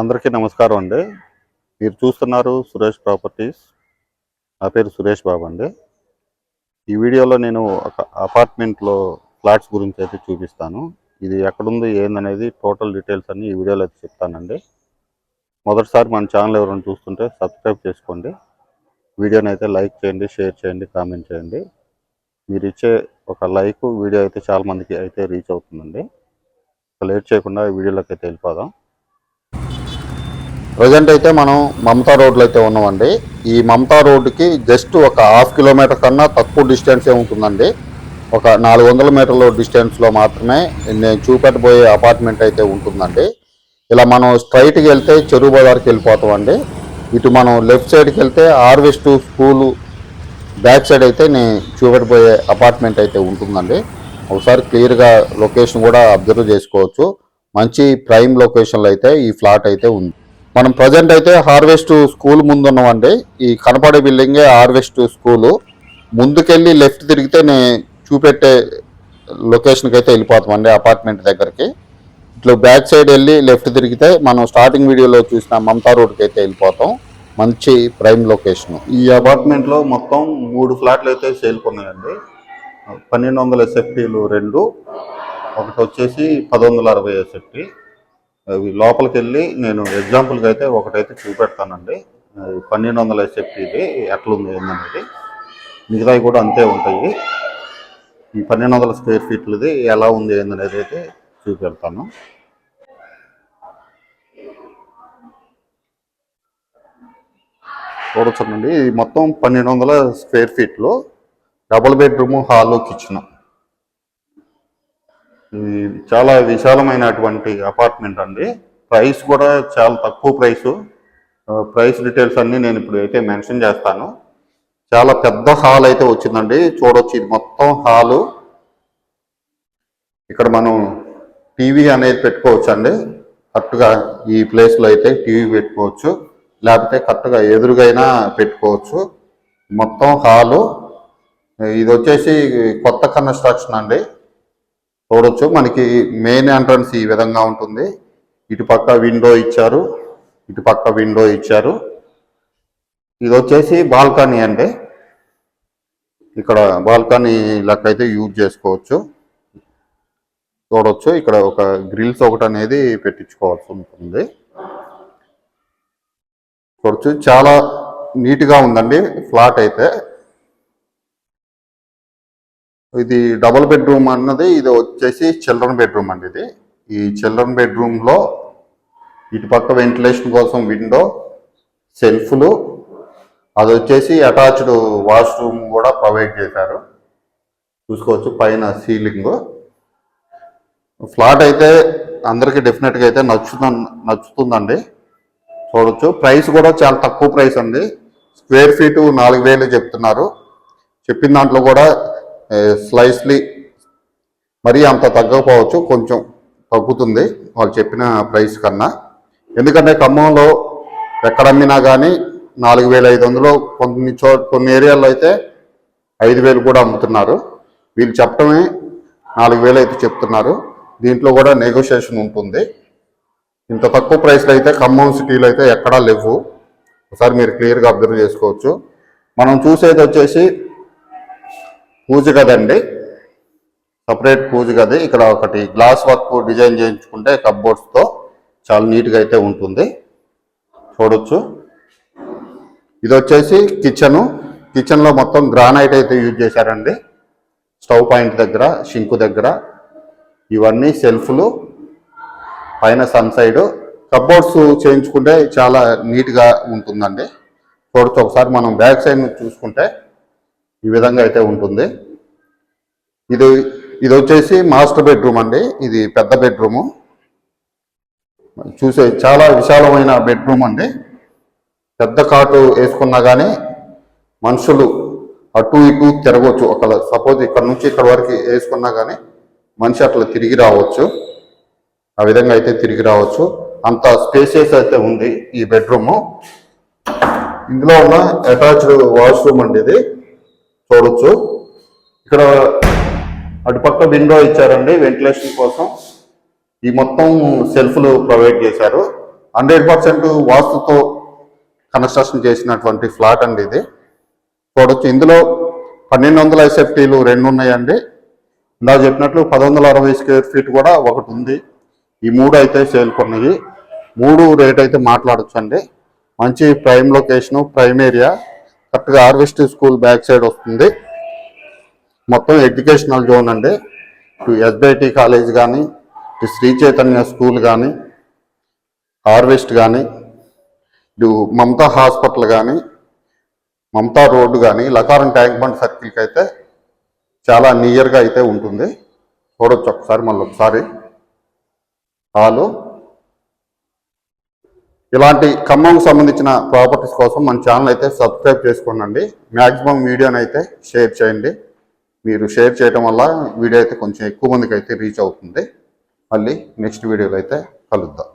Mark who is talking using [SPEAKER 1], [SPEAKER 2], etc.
[SPEAKER 1] అందరికీ నమస్కారం అండి. మీరు చూస్తున్నారు సురేష్ ప్రాపర్టీస్. నా పేరు సురేష్ బాబు అండి. ఈ వీడియోలో నేను ఒక అపార్ట్మెంట్లో ఫ్లాట్స్ గురించి అయితే చూపిస్తాను. ఇది ఎక్కడుంది ఏందనేది టోటల్ డీటెయిల్స్ అన్ని ఈ వీడియోలో అయితే చెప్తానండి. మొదటిసారి మన ఛానల్ ఎవరైనా చూస్తుంటే సబ్స్క్రైబ్ చేసుకోండి. వీడియోని అయితే లైక్ చేయండి షేర్ చేయండి కామెంట్ చేయండి. మీరు ఇచ్చే ఒక లైక్ వీడియో అయితే చాలామందికి అయితే రీచ్ అవుతుందండి. లేట్ చేయకుండా వీడియోలోకి అయితే వెళ్ళిపోదాం. ప్రజెంట్ అయితే మనం మమతా రోడ్లో అయితే ఉన్నామండి. ఈ మమతా రోడ్డుకి జస్ట్ ఒక హాఫ్ కిలోమీటర్ కన్నా తక్కువ డిస్టెన్సే ఉంటుందండి. ఒక నాలుగు వందల మీటర్ల డిస్టెన్స్లో మాత్రమే నేను చూపెట్టబోయే అపార్ట్మెంట్ అయితే ఉంటుందండి. ఇలా మనం స్ట్రైట్కి వెళ్తే చెరువు బజార్కి వెళ్ళిపోతామండి. ఇటు మనం లెఫ్ట్ సైడ్కి వెళ్తే హార్వెస్ట్ స్కూలు బ్యాక్ సైడ్ అయితే నేను చూపెట్టబోయే అపార్ట్మెంట్ అయితే ఉంటుందండి. ఒకసారి క్లియర్గా లొకేషన్ కూడా అబ్జర్వ్ చేసుకోవచ్చు. మంచి ప్రైమ్ లొకేషన్లో అయితే ఈ ఫ్లాట్ అయితే ఉంది. మనం ప్రజెంట్ అయితే హార్వెస్ట్ స్కూల్ ముందు ఉన్నామండి ఈ కనపడే బిల్డింగే హార్వెస్ట్ స్కూలు. ముందుకెళ్ళి లెఫ్ట్ తిరిగితే నేను చూపెట్టే లొకేషన్కి అయితే వెళ్ళిపోతామండి అపార్ట్మెంట్ దగ్గరికి. ఇట్లా బ్యాక్ సైడ్ వెళ్ళి లెఫ్ట్ తిరిగితే మనం స్టార్టింగ్ వీడియోలో చూసిన మమతా రోడ్కి అయితే వెళ్ళిపోతాం. మంచి ప్రైమ్ లొకేషన్. ఈ అపార్ట్మెంట్లో మొత్తం మూడు ఫ్లాట్లు అయితే సేల్కొన్నాయండి పన్నెండు వందల ఎస్ఎఫ్టీలు రెండు. ఒకటి వచ్చేసి పదొందల అరవై ఎస్ఎఫ్టీ లోపలికి వెళ్ళి నేను ఎగ్జాంపుల్కి అయితే ఒకటైతే చూపెడతానండి. పన్నెండు వందల ఎస్ఎఫ్టీది ఎట్లుంది ఏందనేది. మిగతావి కూడా అంతే ఉంటాయి. ఈ పన్నెండు వందల స్క్వేర్ ఫీట్లది ఎలా ఉంది ఏందనేది అయితే చూపెడతాను. చూడొచ్చునండి ఇది మొత్తం పన్నెండు వందల స్క్వేర్ ఫీట్లు. డబుల్ బెడ్రూమ్ హాల్లో కిచెన్. చాలా విశాలమైనటువంటి అపార్ట్మెంట్ అండి. ప్రైస్ కూడా చాలా తక్కువ ప్రైస్ ప్రైస్ డీటెయిల్స్ అన్నీ నేను ఇప్పుడు అయితే మెన్షన్ చేస్తాను. చాలా పెద్ద హాల్ అయితే వచ్చిందండి. చూడొచ్చు ఇది మొత్తం హాలు ఇక్కడ మనం టీవీ అనేది పెట్టుకోవచ్చు అండి కరెక్ట్గా ఈ ప్లేస్లో అయితే టీవీ పెట్టుకోవచ్చు. లేకపోతే కరెక్ట్గా ఎదురుగైనా పెట్టుకోవచ్చు. మొత్తం హాలు ఇది వచ్చేసి కొత్త కన్స్ట్రక్షన్ అండి. చూడొచ్చు. మనకి మెయిన్ ఎంట్రన్స్ ఈ విధంగా ఉంటుంది. ఇటు పక్క విండో ఇచ్చారు. ఇటు పక్క విండో ఇచ్చారు. ఇది వచ్చేసి బాల్కనీ అండి. ఇక్కడ బాల్కనీ లెక్కైతే యూజ్ చేసుకోవచ్చు. చూడొచ్చు. ఇక్కడ ఒక గ్రిల్స్ ఒకటి అనేది పెట్టించుకోవాల్సి ఉంటుంది. చూడొచ్చు. చాలా నీట్గా ఉందండి ఫ్లాట్ అయితే. ఇది డబుల్ బెడ్రూమ్ అన్నది ఇది వచ్చేసి చిల్డ్రన్ బెడ్రూమ్ అండి ఇది. ఈ చిల్డ్రన్ బెడ్రూమ్లో ఇటు పక్క వెంటిలేషన్ కోసం విండో సెల్ఫ్లు అది వచ్చేసి అటాచ్డ్ వాష్రూమ్ కూడా ప్రొవైడ్ చేశారు. చూసుకోవచ్చు పైన సీలింగ్. ఫ్లాట్ అయితే అందరికీ డెఫినెట్గా అయితే నచ్చుత నచ్చుతుందండి. చూడొచ్చు. ప్రైస్ కూడా చాలా తక్కువ ప్రైస్ అండి. స్క్వేర్ ఫీటు నాలుగు వేలు చెప్తున్నారు. చెప్పిన దాంట్లో కూడా స్లైస్లీ మరీ అంత తగ్గకపోవచ్చు కొంచెం తగ్గుతుంది వాళ్ళు చెప్పిన ప్రైస్ కన్నా. ఎందుకంటే ఖమ్మంలో ఎక్కడ అమ్మినా కానీ నాలుగు వేల ఐదు వందలు కొన్ని చో కొన్ని ఏరియాల్లో అయితే ఐదు వేలు కూడా అమ్ముతున్నారు. వీళ్ళు చెప్పడమే నాలుగు వేలు అయితే చెప్తున్నారు. దీంట్లో కూడా నెగోషియేషన్ ఉంటుంది. ఇంత తక్కువ ప్రైస్లో అయితే ఖమ్మం సిటీలో అయితే ఎక్కడా లేవు. ఒకసారి మీరు క్లియర్గా అబ్జర్వ్ చేసుకోవచ్చు. మనం చూసేది వచ్చేసి పూజ కదండి? సపరేట్ పూజ గది. ఇక్కడ ఒకటి గ్లాస్ వర్క్ డిజైన్ చేయించుకుంటే కప్బోర్డ్స్తో చాలా నీట్గా అయితే ఉంటుంది. చూడొచ్చు. ఇది వచ్చేసి కిచెను కిచెన్లో మొత్తం గ్రానైట్ అయితే యూజ్ చేశారండి. స్టవ్ పాయింట్ దగ్గర షింకు దగ్గర. ఇవన్నీ సెల్ఫ్లు పైన సన్ సైడ్ కప్బోర్డ్స్ చేయించుకుంటే చాలా నీట్గా ఉంటుందండి. చూడొచ్చు ఒకసారి మనం బ్యాక్ సైడ్ చూసుకుంటే ఈ విధంగా అయితే ఉంటుంది. ఇది ఇది వచ్చేసి మాస్టర్ బెడ్రూమ్ అండి. ఇది పెద్ద బెడ్రూము. చూసే చాలా విశాలమైన బెడ్రూమ్ అండి. పెద్ద కాటు వేసుకున్నా కానీ మనుషులు అటు ఇటు తిరగవచ్చు ఒక సపోజ్ ఇక్కడ నుంచి ఇక్కడ వరకు వేసుకున్నా కానీ మనిషి అట్లా తిరిగి రావచ్చు. ఆ విధంగా అయితే తిరిగి రావచ్చు. అంత స్పేసియస్ అయితే ఉంది ఈ బెడ్రూము. ఇందులో ఉన్న అటాచ్డ్ వాష్రూమ్ అండి ఇది. చూడొచ్చు. ఇక్కడ అటుపక్క విండో ఇచ్చారండి వెంటిలేషన్ కోసం. ఈ మొత్తం సెల్ఫ్లు ప్రొవైడ్ చేశారు. హండ్రెడ్ పర్సెంట్ వాస్తుతో కన్స్ట్రక్షన్ చేసినటువంటి ఫ్లాట్ అండి ఇది. చూడొచ్చు. ఇందులో పన్నెండు వందల ఎస్ఎఫ్టీలు రెండు ఉన్నాయండి. ఇందా చెప్పినట్లు పది వందల అరవై స్క్వేర్ ఫీట్ కూడా ఒకటి ఉంది. ఈ మూడు అయితే సేల్కొన్నాయి మూడు రేట్ అయితే మాట్లాడచ్చు అండి మంచి ప్రైమ్ లొకేషన్ ప్రైమ్ ఏరియా. కరెక్ట్గా హార్వెస్ట్ స్కూల్ బ్యాక్ సైడ్ వస్తుంది. మొత్తం ఎడ్యుకేషనల్ జోన్ అండి. ఇటు ఎస్బిఐటి కాలేజ్ కానీ ఇటు శ్రీ చైతన్య స్కూల్ కానీ హార్వెస్ట్ కానీ ఇటు మమతా హాస్పిటల్ కానీ మమతా రోడ్డు కానీ లకారం ట్యాంక్ బండ్ సర్కిల్కి అయితే చాలా నియర్గా అయితే ఉంటుంది. చూడొచ్చు ఒకసారి మళ్ళీ ఒకసారి హాలు ఇలాంటి ఖమ్మంకి సంబంధించిన ప్రాపర్టీస్ కోసం మన ఛానల్ అయితే సబ్స్క్రైబ్ చేసుకోండి మ్యాక్సిమం వీడియోని అయితే షేర్ చేయండి. మీరు షేర్ చేయడం వల్ల వీడియో అయితే కొంచెం ఎక్కువ మందికి అయితే రీచ్ అవుతుంది. మళ్ళీ నెక్స్ట్ వీడియోలో అయితే కలుద్దాం.